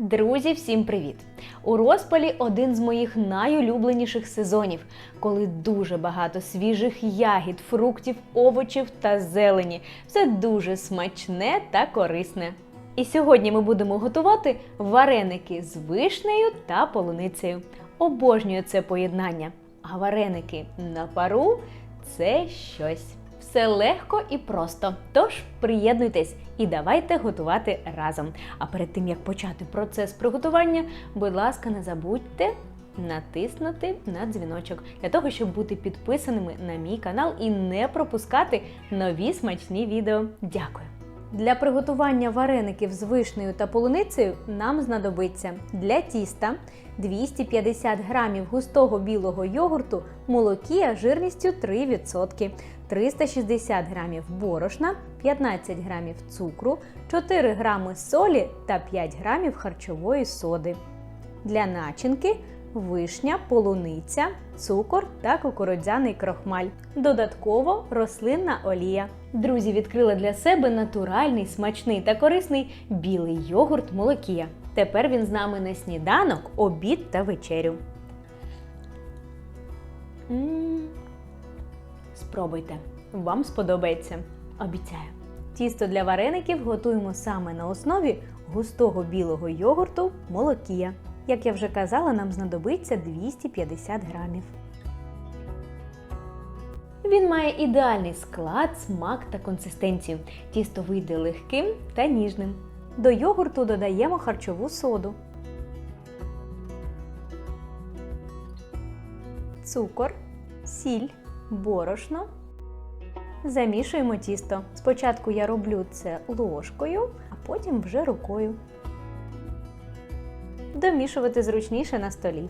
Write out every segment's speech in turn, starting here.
Друзі, всім привіт! У розпалі один з моїх найулюбленіших сезонів, коли дуже багато свіжих ягід, фруктів, овочів та зелені. Все дуже смачне та корисне. І сьогодні ми будемо готувати вареники з вишнею та полуницею. Обожнюю це поєднання. А вареники на пару це щось. Все легко і просто. Тож приєднуйтесь і давайте готувати разом. А перед тим як почати процес приготування, будь ласка, не забудьте натиснути на дзвіночок для того, щоб бути підписаними на мій канал і не пропускати нові смачні відео. Дякую! Для приготування вареників з вишнею та полуницею нам знадобиться для тіста 250 грамів густого білого йогурту молокія жирністю 3%, 360 грамів борошна, 15 грамів цукру, 4 грами солі та 5 грамів харчової соди. Для начинки вишня, полуниця, цукор та кукурудзяний крохмаль. Додатково рослинна олія. Друзі відкрили для себе натуральний, смачний та корисний білий йогурт молокія. Тепер він з нами на сніданок, обід та вечерю. М. Спробуйте, вам сподобається. Обіцяю. Тісто для вареників готуємо саме на основі густого білого йогурту молокія. Як я вже казала, нам знадобиться 250 грамів. Він має ідеальний склад, смак та консистенцію. Тісто вийде легким та ніжним. До йогурту додаємо харчову соду. Цукор, сіль, борошно. Замішуємо тісто. Спочатку я роблю це ложкою, а потім вже рукою. Домішувати зручніше на столі.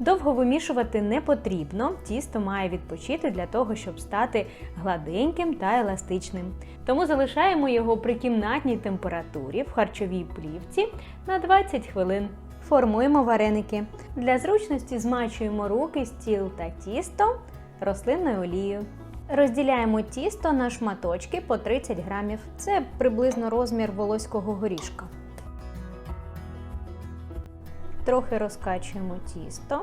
Довго вимішувати не потрібно, тісто має відпочити для того, щоб стати гладеньким та еластичним. Тому залишаємо його при кімнатній температурі в харчовій плівці на 20 хвилин. Формуємо вареники. Для зручності змачуємо руки, стіл та тісто рослинною олією. Розділяємо тісто на шматочки по 30 грамів. Це приблизно розмір волоського горішка. Трохи розкачуємо тісто.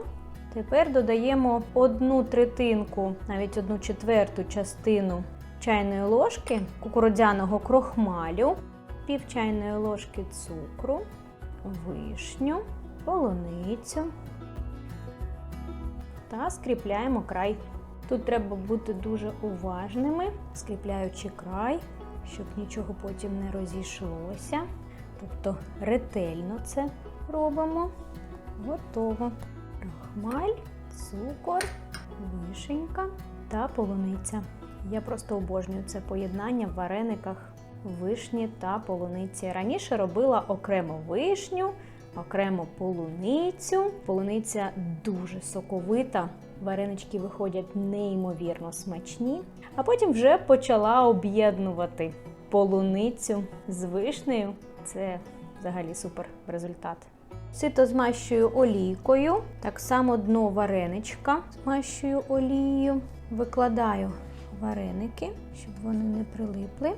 Тепер додаємо одну третинку, навіть одну четверту частину чайної ложки кукурудзяного крохмалю, пів чайної ложки цукру, вишню, полуницю та скріпляємо край. Тут треба бути дуже уважними, скріпляючи край, щоб нічого потім не розійшлося. Тобто ретельно це робимо. Готово. Крахмаль, цукор, вишенька та полуниця. Я просто обожнюю це поєднання в варениках вишні та полуниці. Раніше робила окремо вишню, окремо полуницю. Полуниця дуже соковита. Варенички виходять неймовірно смачні. А потім вже почала об'єднувати полуницю з вишнею. Це взагалі супер результат. Сито змащую олійкою. Так само дно вареничка змащую олією. Викладаю вареники, щоб вони не прилипли.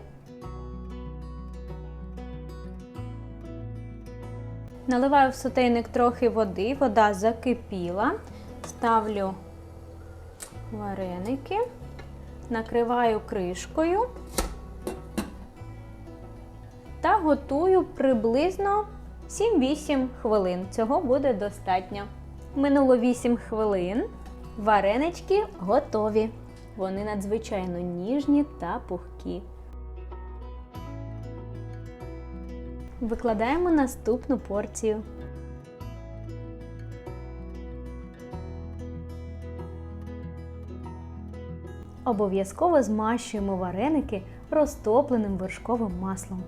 Наливаю в сотейник трохи води, вода закипіла. Ставлю вареники, накриваю кришкою та готую приблизно 7-8 хвилин. Цього буде достатньо. Минуло 8 хвилин. Варенички готові. Вони надзвичайно ніжні та пухкі. Викладаємо наступну порцію. Обов'язково змащуємо вареники розтопленим вершковим маслом.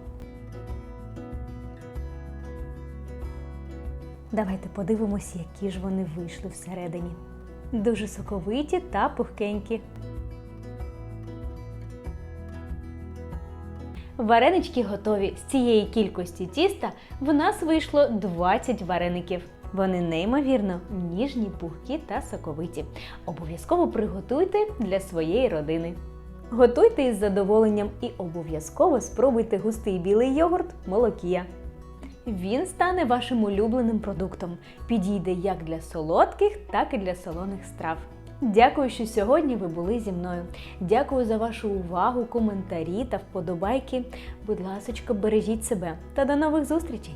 Давайте подивимося, які ж вони вийшли всередині. Дуже соковиті та пухкенькі. Варенички готові. З цієї кількості тіста в нас вийшло 20 вареників. Вони неймовірно ніжні, пухкі та соковиті. Обов'язково приготуйте для своєї родини. Готуйте із задоволенням і обов'язково спробуйте густий білий йогурт Молокія. Він стане вашим улюбленим продуктом. Підійде як для солодких, так і для солоних страв. Дякую, що сьогодні ви були зі мною. Дякую за вашу увагу, коментарі та вподобайки. Будь ласочка, бережіть себе та до нових зустрічей!